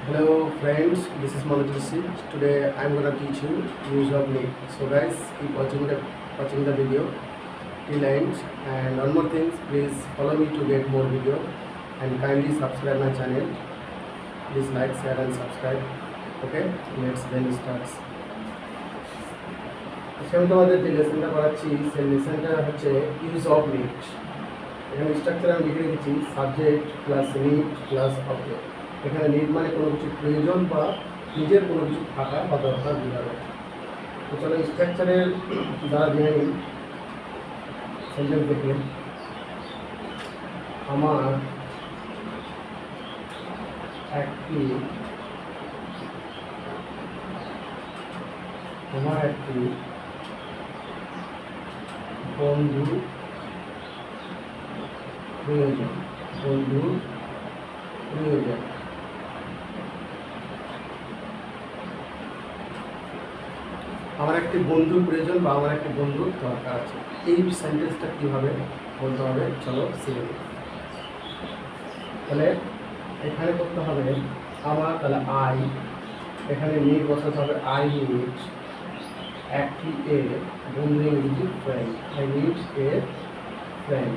Hello friends, this is Manoj Rishi. Today I'm gonna teach you use of link. So guys, keep watching the watching the video till end. And one more thing, please follow me to get more video and kindly subscribe my channel. Please like, share and subscribe. Okay, let's then start. আজকে আমি তোমাদের যে লেসনটা করাচ্ছি সেই লেসনটা হচ্ছে use of NEET এখানে structure আমি লিখে রেখেছি subject plus need plus object এখানে নিট মানে কোনো কিছু প্রয়োজন বা নিজের কোনো কিছু থাকা বা দরকার বোঝাবে তো চলো স্ট্রাকচারের দ্বারা জেনে নিই দেখে আমার একটি আমার একটি বন্ধু প্রয়োজন বন্ধু প্রয়োজন। আমার একটি বন্ধু প্রয়োজন বা আমার একটি বন্ধুর দরকার আছে। এই সেন্টেন্সটা কীভাবে বলতে হবে? চলো নিই। তাহলে এখানে করতে হবে, আমার তাহলে আই এখানে নিট বসাতে হবে আই নিট একটি এ বন্ধু ইংরেজি friend I need a friend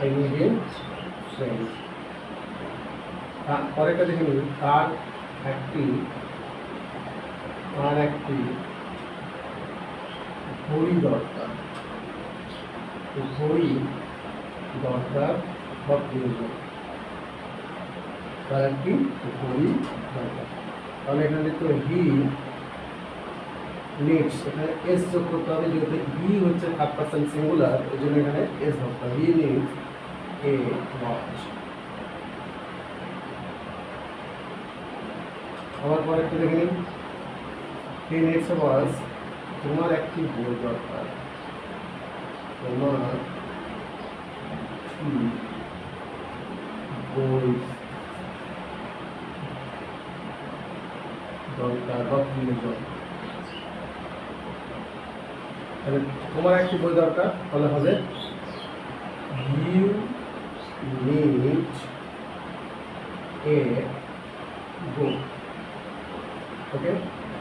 I need a friend পরেরটা দেখে নিন, তার একটি তার একটি ঘড়ি দরকার ঘড়ি দরকার বা প্রয়োজন তার একটি ঘড়ি দরকার তাহলে এখানে দেখতে হবে হি নিডস এখানে এস যোগ করতে হবে যেহেতু হি হচ্ছে থার্ড পার্সন সিঙ্গুলার এই জন্য এখানে এস ধরতে হবে হি নিডস এ ওয়াচ আবার পরে একটু দেখে নিন হি নিডস এ তোমার একটি বই দরকার তোমার বই দরকার বা প্রয়োজন তাহলে তোমার একটি বই দরকার তাহলে হবে you need a book okay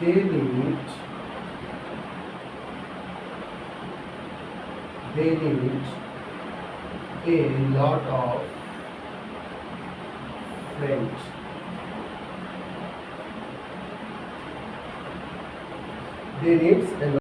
a limit they limit a lot of friends they need. a